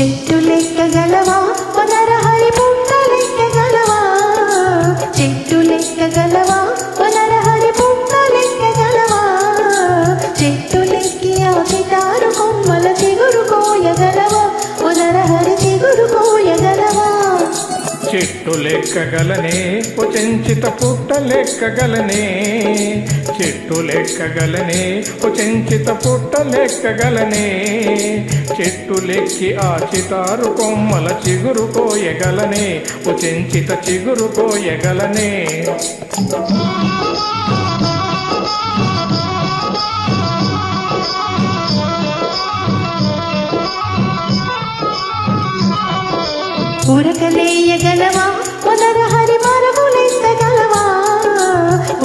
చెట్టు లెక్క గలవా? చెట్టు లెక్కగలనే ఓ చెంచిత పుట్ట లెక్కగలనే చెట్టు లెక్కగలనే ఓ చెంచిత పుట్ట లెక్కగలనే చెట్టు లెక్కి ఆ చితారు కొమ్మల చిగురు కోయగలనే ఓ చెంచిత చిగురు కోయగలనే ఉరకలేయగలవా ఉదర హరి మరుగులెత్తగలవా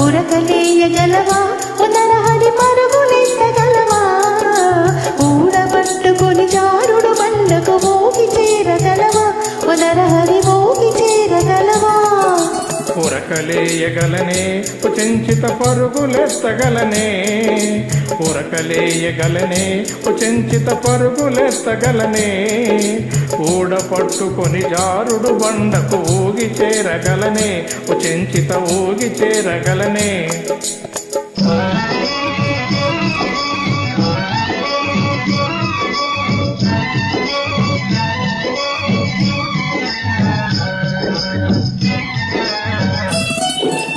ఉరకలేయగలవా ఉదర హరి మరుగులెత్తగలవా ఉరకలేయగలనే ఓ పరుగులెత్తగలనే ఉరకలేయగలనే ఓ పరుగులెత్తగలనే ఊడ పట్టుకొని జారుడు బండకు ఊగి చేరగలనే ఓ ఊగి చేరగలనే.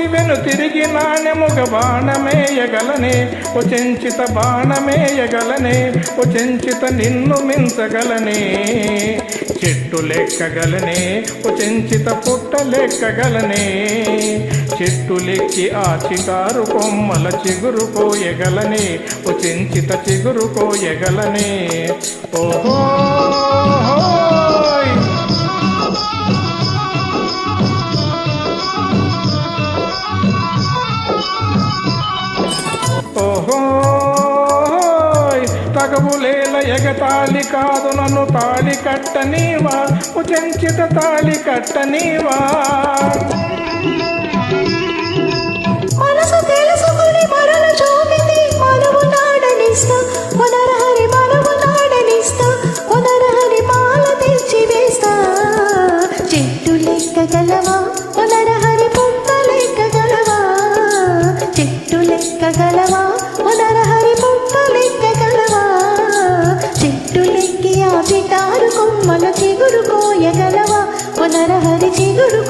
చూసి వెను తిరిగి నాణ్యముగ బాణమేయగలనే ఓ చెంచిత బాణమేయగలనే ఓ చెంచిత నిన్ను మించగలనే. చెట్టు లెక్కగలనే ఓ చెంచిత పుట్ట లెక్కగలనే. చెట్టు లెక్కి ఆ చికారు కొమ్మల చిగురు కోయగలనే ఓ చెంచిత చిగురు కోయగలనే ఓహో! ఓహోయ్ తగవులేల ఎగతాళి కాదు నన్ను తాళి కట్టనీవా ఉచంచిత తాళి కట్టనీవా. మనసు చెట్టు లెక్కగలవా పునరహరి పుట్ట లెక్కగలవా చెట్టు లెక్కగలవా పితారు కొమ్మలు చిగురు కోయగలవా పునరహరి చిగురు